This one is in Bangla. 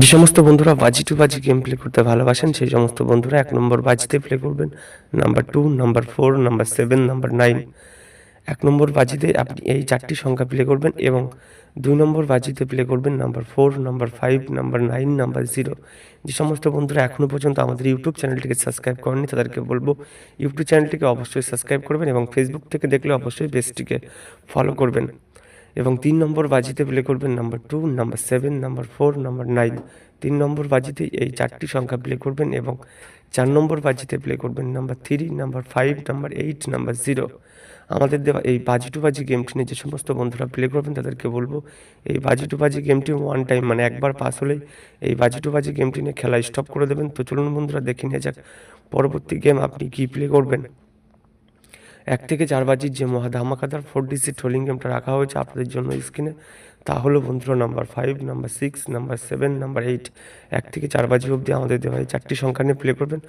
যে সমস্ত বন্ধুরা বাজি টু বাজি গেম প্লে করতে ভালোবাসেন, সেই সমস্ত বন্ধুরা এক নম্বর বাজিতে প্লে করবেন। Number two number four number seven number nine এক নম্বর বাজিতে আপনি এই চারটি সংখ্যা প্লে করবেন এবং দুই নম্বর বাজিতে প্লে করবেন number four number five number nine number zero যে সমস্ত বন্ধুরা এখনও পর্যন্ত আমাদের ইউটিউব চ্যানেলটিকে সাবস্ক্রাইব করেনি তাদেরকে বলব ইউটিউব চ্যানেলটিকে অবশ্যই সাবস্ক্রাইব করবেন এবং ফেসবুক থেকে দেখলে অবশ্যই পেজটিকে ফলো করবেন। এবং তিন নম্বর বাজিতে প্লে করবেন number two number seven number four number nine তিন নম্বর বাজিতে এই চারটি সংখ্যা প্লে করবেন এবং চার নম্বর বাজিতে প্লে করবেন number three number five number eight number zero আমাদের দেওয়া এই বাজি টু বাজি গেমটি নিয়ে যে সমস্ত বন্ধুরা প্লে করবেন তাদেরকে বলব, এই বাজি টু বাজি গেমটি ওয়ান টাইম মানে একবার পাস হলেই এই বাজি টু বাজি গেমটি নিয়ে খেলা স্টপ করে দেবেন। তো চলুন বন্ধুরা দেখে নিয়ে যাক, পরবর্তী গেম আপনি কী প্লে করবেন? এক থেকে চার বাজির যে মহা ধামাকাদার ফোর ডিসি ট্রোলিং গেমটা রাখা হয়েছে আপনাদের জন্য স্ক্রিনে তা হলো বন্ধুরা number five number six number seven number eight এক থেকে চার বাজি অবধি আমাদের দেওয়া হয় চারটি সংখ্যা নিয়ে প্লে করবেন।